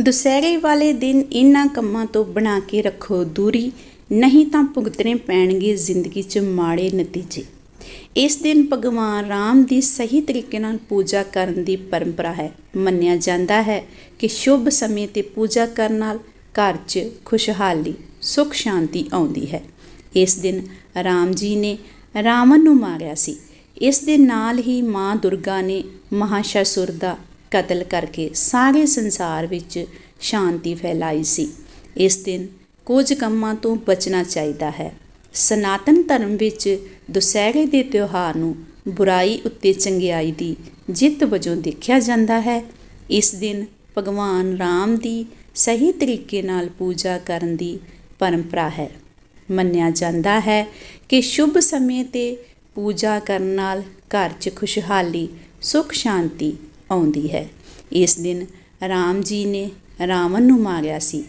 ਦੁਸਹਿਰੇ ਵਾਲੇ ਦਿਨ ਇਹਨਾਂ ਕੰਮਾਂ ਤੋਂ ਬਣਾ ਕੇ ਰੱਖੋ ਦੂਰੀ, ਨਹੀਂ ਤਾਂ ਭੁਗਤਣੇ ਪੈਣਗੇ ਜ਼ਿੰਦਗੀ 'ਚ ਮਾੜੇ ਨਤੀਜੇ। ਇਸ ਦਿਨ ਭਗਵਾਨ ਰਾਮ ਦੀ ਸਹੀ ਤਰੀਕੇ ਨਾਲ ਪੂਜਾ ਕਰਨ ਦੀ ਪਰੰਪਰਾ ਹੈ। ਮੰਨਿਆ ਜਾਂਦਾ ਹੈ ਕਿ ਸ਼ੁਭ ਸਮੇਂ ਤੇ ਪੂਜਾ ਕਰਨ ਨਾਲ ਘਰ 'ਚ ਖੁਸ਼ਹਾਲੀ, ਸੁਖ ਸ਼ਾਂਤੀ ਆਉਂਦੀ ਹੈ। ਇਸ ਦਿਨ ਰਾਮ ਜੀ ਨੇ ਰਾਵਣ ਨੂੰ ਮਾਰਿਆ ਸੀ। ਇਸ ਦੇ ਨਾਲ ਹੀ ਮਾਂ ਦੁਰਗਾ ਨੇ ਮਹਾਸ਼ਾਸੁਰ ਦਾ ਕਤਲ ਕਰਕੇ ਸਾਰੇ ਸੰਸਾਰ ਵਿੱਚ ਸ਼ਾਂਤੀ ਫੈਲਾਈ ਸੀ। ਇਸ ਦਿਨ ਕੁਝ ਕੰਮਾਂ ਤੋਂ ਬਚਣਾ ਚਾਹੀਦਾ ਹੈ। ਸਨਾਤਨ ਧਰਮ ਵਿੱਚ ਦੁਸਹਿਰੇ ਦੇ ਤਿਉਹਾਰ ਨੂੰ ਬੁਰਾਈ ਉੱਤੇ ਚੰਗਿਆਈ ਦੀ ਜਿੱਤ ਵਜੋਂ ਦੇਖਿਆ ਜਾਂਦਾ ਹੈ। ਇਸ ਦਿਨ ਭਗਵਾਨ ਰਾਮ ਦੀ ਸਹੀ ਤਰੀਕੇ ਨਾਲ ਪੂਜਾ ਕਰਨ ਦੀ ਪਰੰਪਰਾ ਹੈ। ਮੰਨਿਆ ਜਾਂਦਾ ਹੈ ਕਿ ਸ਼ੁਭ ਸਮੇਂ ਤੇ ਪੂਜਾ ਕਰਨ ਨਾਲ ਘਰ 'ਚ ਖੁਸ਼ਹਾਲੀ ਸੁਖ ਸ਼ਾਂਤੀ ਆਉਂਦੀ ਹੈ। ਇਸ ਦਿਨ ਰਾਮ ਜੀ ਨੇ ਰਾਵਣ ਨੂੰ ਮਾਰਿਆ ਸੀ।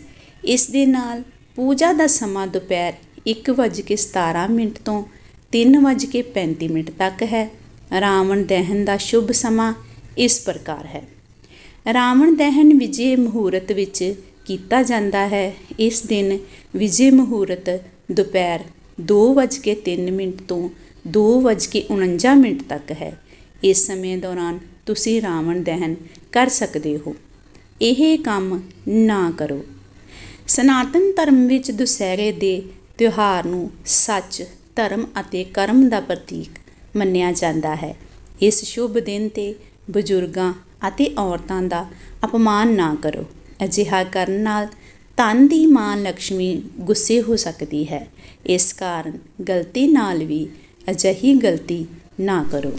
ਇਸ ਦੇ ਨਾਲ ਪੂਜਾ ਦਾ ਸਮਾਂ ਦੁਪਹਿਰ 1:17 ਮਿੰਟ ਤੋਂ 3:35 ਮਿੰਟ ਤੱਕ ਹੈ। ਰਾਵਣ ਦਹਨ ਦਾ ਸ਼ੁਭ ਸਮਾਂ ਇਸ ਪ੍ਰਕਾਰ ਹੈ। ਰਾਵਣ ਦਹਨ ਵਿਜੇ ਮਹੂਰਤ ਵਿੱਚ ਕੀਤਾ ਜਾਂਦਾ ਹੈ। ਇਸ ਦਿਨ ਵਿਜੇ ਮਹੂਰਤ ਦੁਪਹਿਰ 2:03 ਮਿੰਟ ਤੋਂ 2:49 ਮਿੰਟ ਤੱਕ ਹੈ। ਇਸ ਸਮੇਂ ਦੌਰਾਨ ਤੁਸੀਂ ਰਾਵਣ ਦਹਨ ਕਰ ਸਕਦੇ ਹੋ। ਇਹ ਕੰਮ ਨਾ ਕਰੋ। ਸਨਾਤਨ ਧਰਮ ਵਿੱਚ ਦੁਸਹਿਰੇ ਦੇ ਤਿਉਹਾਰ ਨੂੰ ਸੱਚ, ਧਰਮ ਅਤੇ ਕਰਮ ਦਾ ਪ੍ਰਤੀਕ ਮੰਨਿਆ ਜਾਂਦਾ ਹੈ। ਇਸ ਸ਼ੁਭ ਦਿਨ ਤੇ ਬਜ਼ੁਰਗਾਂ ਅਤੇ ਔਰਤਾਂ ਦਾ ਅਪਮਾਨ ਨਾ ਕਰੋ। ਅਜਿਹਾ ਕਰਨ ਨਾਲ ਧਨ ਦੀ ਮਾਂ ਲక్ష్ਮੀ ਗੁੱਸੇ ਹੋ ਸਕਦੀ ਹੈ। ਇਸ ਕਾਰਨ ਗਲਤੀ ਨਾਲ ਵੀ ਅਜਿਹੀ ਗਲਤੀ ਨਾ ਕਰੋ।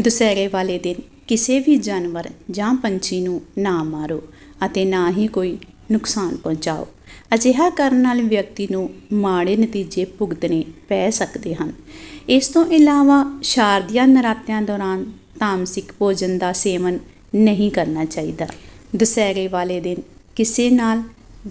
ਦੁਸਹਿਰੇ ਵਾਲੇ ਦਿਨ ਕਿਸੇ ਵੀ ਜਾਨਵਰ ਜਾਂ ਪੰਛੀ ਨੂੰ ਨਾ ਮਾਰੋ ਅਤੇ ਨਾ ਹੀ ਕੋਈ ਨੁਕਸਾਨ ਪਹੁੰਚਾਓ। ਅਜਿਹਾ ਕਰਨ ਨਾਲ ਵਿਅਕਤੀ ਨੂੰ ਮਾੜੇ ਨਤੀਜੇ ਭੁਗਤਣੇ ਪੈ ਸਕਦੇ ਹਨ। ਇਸ ਤੋਂ ਇਲਾਵਾ ਸ਼ਾਰਦੀਆਂ ਨਰਾਤਿਆਂ ਦੌਰਾਨ ਤਾਮਸਿਕ ਭੋਜਨ ਦਾ ਸੇਵਨ ਨਹੀਂ ਕਰਨਾ ਚਾਹੀਦਾ। ਦੁਸਹਿਰੇ ਵਾਲੇ ਦਿਨ ਕਿਸੇ ਨਾਲ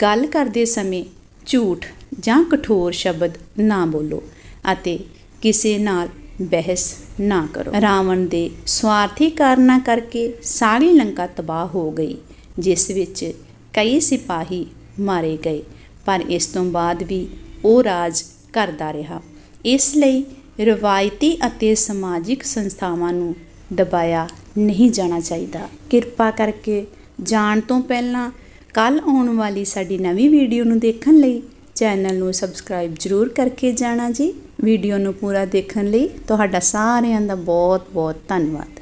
ਗੱਲ ਕਰਦੇ ਸਮੇਂ ਝੂਠ ਜਾਂ ਕਠੋਰ ਸ਼ਬਦ ਨਾ ਬੋਲੋ ਅਤੇ ਕਿਸੇ ਨਾਲ ਬਹਿਸ ਨਾ ਕਰੋ। ਰਾਵਣ ਦੇ ਸਵਾਰਥੀ ਕਾਰਨਾਂ ਕਰਕੇ ਸਾਰੀ ਲੰਕਾ ਤਬਾਹ ਹੋ ਗਈ, ਜਿਸ ਵਿੱਚ ਕਈ ਸਿਪਾਹੀ ਮਾਰੇ ਗਏ, ਪਰ ਇਸ ਤੋਂ ਬਾਅਦ ਵੀ ਉਹ ਰਾਜ ਕਰਦਾ ਰਿਹਾ। ਇਸ ਲਈ ਰਵਾਇਤੀ ਅਤੇ ਸਮਾਜਿਕ ਸੰਸਥਾਵਾਂ ਨੂੰ ਦਬਾਇਆ ਨਹੀਂ ਜਾਣਾ ਚਾਹੀਦਾ। ਕਿਰਪਾ ਕਰਕੇ ਜਾਣ ਤੋਂ ਪਹਿਲਾਂ ਕੱਲ ਆਉਣ ਵਾਲੀ ਸਾਡੀ ਨਵੀਂ ਵੀਡੀਓ ਨੂੰ ਦੇਖਣ ਲਈ ਚੈਨਲ ਨੂੰ ਸਬਸਕ੍ਰਾਈਬ ਜ਼ਰੂਰ ਕਰਕੇ ਜਾਣਾ ਜੀ। ਵੀਡੀਓ ਨੂੰ ਪੂਰਾ ਦੇਖਣ ਲਈ ਤੁਹਾਡਾ ਸਾਰਿਆਂ ਦਾ ਬਹੁਤ ਬਹੁਤ ਧੰਨਵਾਦ।